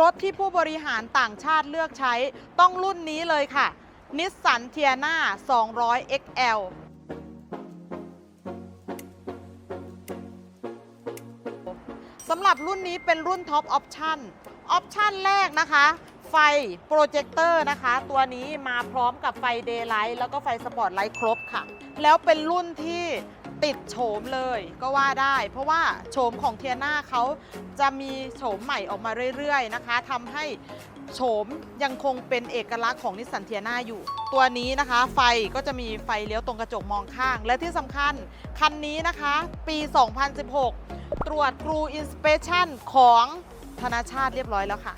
รถที่ผู้บริหารต่างชาติเลือกใช้ต้องรุ่นนี้เลยค่ะนิสสันเทียนา200 XL สำหรับรุ่นนี้เป็นรุ่นท็อปออปชั่นออปชั่นแรกนะคะ ไฟโปรเจคเตอร์นะคะ ตัวนี้มาพร้อมกับไฟเดย์ไลท์แล้วก็ไฟสปอร์ตไลท์ครบค่ะ แล้วเป็นรุ่นที่ ติดโฉมเลยก็ว่าได้ เพราะว่าโฉมของเทียนาเขาจะมีโฉมใหม่ออกมาเรื่อยๆนะคะทำให้โฉมยังคงเป็นเอกลักษณ์ของนิสสันเทียนาอยู่ ตัวนี้นะคะ ไฟก็จะมีไฟเลี้ยวตรงกระจกมองข้าง และที่สำคัญ คันนี้นะคะ ปี 2016 ตรวจครูอินสเปชันของธนาชาติเรียบร้อยแล้วค่ะ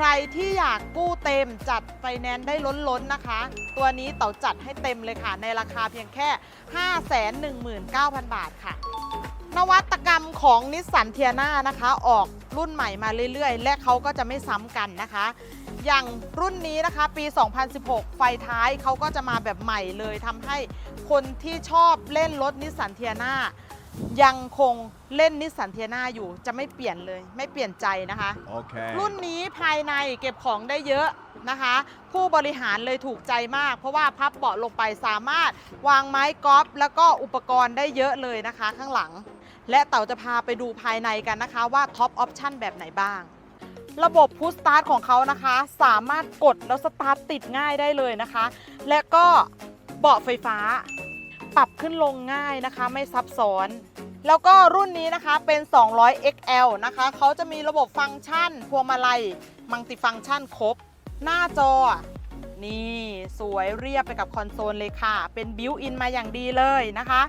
ใครที่อยากกู้เต็มจัดไฟแนนซ์ได้ล้นๆนะคะ ตัวนี้เต๋าจัดให้เต็มเลยค่ะ ในราคาเพียงแค่ 519,000 บาทค่ะ นวัตกรรมของนิสสันเทียนานะคะ ออกรุ่นใหม่มาเรื่อยๆ และเขาก็จะไม่ซ้ำกันนะคะ อย่างรุ่นนี้นะคะปี 2016 ไฟท้ายเขาก็จะมาแบบใหม่เลยทำให้คนที่ชอบเล่นรถนิสสันเทียนา ยังคงเล่นนิสสันเทียนาอยู่จะไม่เปลี่ยนเลยไม่เปลี่ยนใจนะคะ Okay. รุ่นนี้ภายในเก็บของได้เยอะนะคะ ผู้บริหารเลยถูกใจมาก เพราะว่าพับเบาะลงไปสามารถวางไม้กอล์ฟแล้วก็อุปกรณ์ได้เยอะเลยนะคะ ข้างหลัง และเต่าจะพาไปดูภายในกันนะคะว่าท็อปออปชันแบบไหนบ้าง ระบบพุชสตาร์ทของเขานะคะ สามารถกดแล้วสตาร์ทติดง่ายได้เลยนะคะ และก็เบาะไฟฟ้า ปรับขึ้นลงง่ายนะคะ ไม่ซับซ้อน แล้วก็รุ่นนี้นะคะเป็น 200 XL นะคะ เขาจะมีระบบฟังก์ชัน พวงมาลัย มัลติฟังก์ชันครบ หน้าจอ นี่สวยเรียบไปกับคอนโซลเลยค่ะ เป็นบิวอินมาอย่างดีเลยนะคะ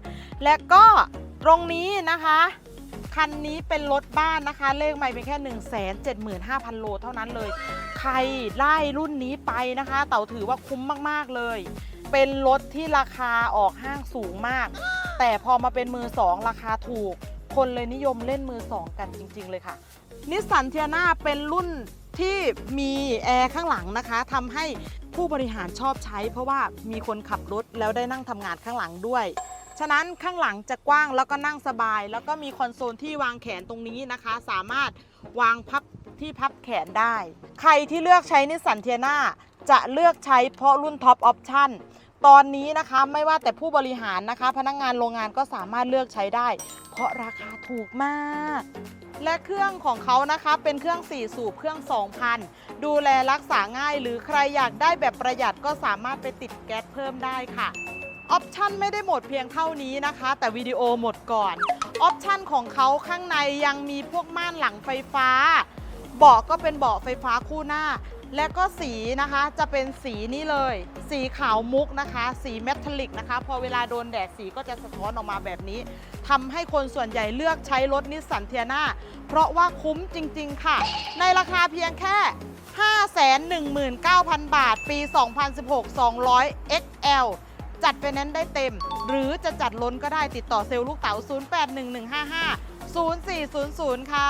และก็ตรงนี้นะคะคันนี้เป็นรถบ้านนะคะ เลขใหม่เป็นแค่ 1 7 5 0 0 0 โลเท่านั้นเลย ใครไล่รุ่นนี้ไปนะคะ เต่าถือว่าคุ้มมาก ๆ เลย เป็นรถที่ราคาออกห้างสูงมาก แต่พอมาเป็นมือสองราคาถูก คนเลยนิยมเล่นมือสองกันจริง ๆ เลยค่ะนิสสันเทียนาเป็นรุ่นที่มีแอร์ข้างหลังนะคะทำให้ผู้บริหารชอบใช้ เพราะว่ามีคนขับรถแล้วได้นั่งทำงานข้างหลังด้วย ฉะนั้นข้างหลังจะกว้างแล้วก็นั่งสบาย แล้วก็มีคอนโซลที่วางแขนตรงนี้นะคะ สามารถวางพับที่พับแขนได้ ใครที่เลือกใช้นิสสันเทียนา จะเลือกใช้เพราะรุ่นท็อปออปชั่นตอนนี้นะคะไม่ว่าแต่ผู้บริหารนะคะ พนักงานโรงงานก็สามารถเลือกใช้ได้ เพราะราคาถูกมาก และเครื่องของเขานะคะเป็นเครื่อง 4 สูบเครื่อง 2,000 ดูแลรักษาง่าย หรือใครอยากได้แบบประหยัดก็สามารถไปติดแก๊สเพิ่มได้ค่ะออปชั่นไม่ได้หมดเพียงเท่านี้นะคะ แต่วิดีโอหมดก่อนออปชั่นของเขาข้างในยังมีพวกม่านหลังไฟฟ้าเบาะก็เป็นเบาะไฟฟ้าคู่หน้า และก็สีนะคะจะเป็นสีนี้เลย สีขาวมุกนะคะ สีเมทัลลิกนะคะ พอเวลาโดนแดดสีก็จะสะท้อนออกมาแบบนี้ทำให้คนส่วนใหญ่เลือกใช้รถนิสสันเทียนาเพราะว่าคุ้มจริง ๆ ค่ะ ในราคาเพียงแค่ 519,000 บาท ปี 2016 200 XL จัดไปนั้นได้เต็ม หรือจะจัดล้นก็ได้ติดต่อเซลล์ลูกเต๋า 081155 0400 ค่ะ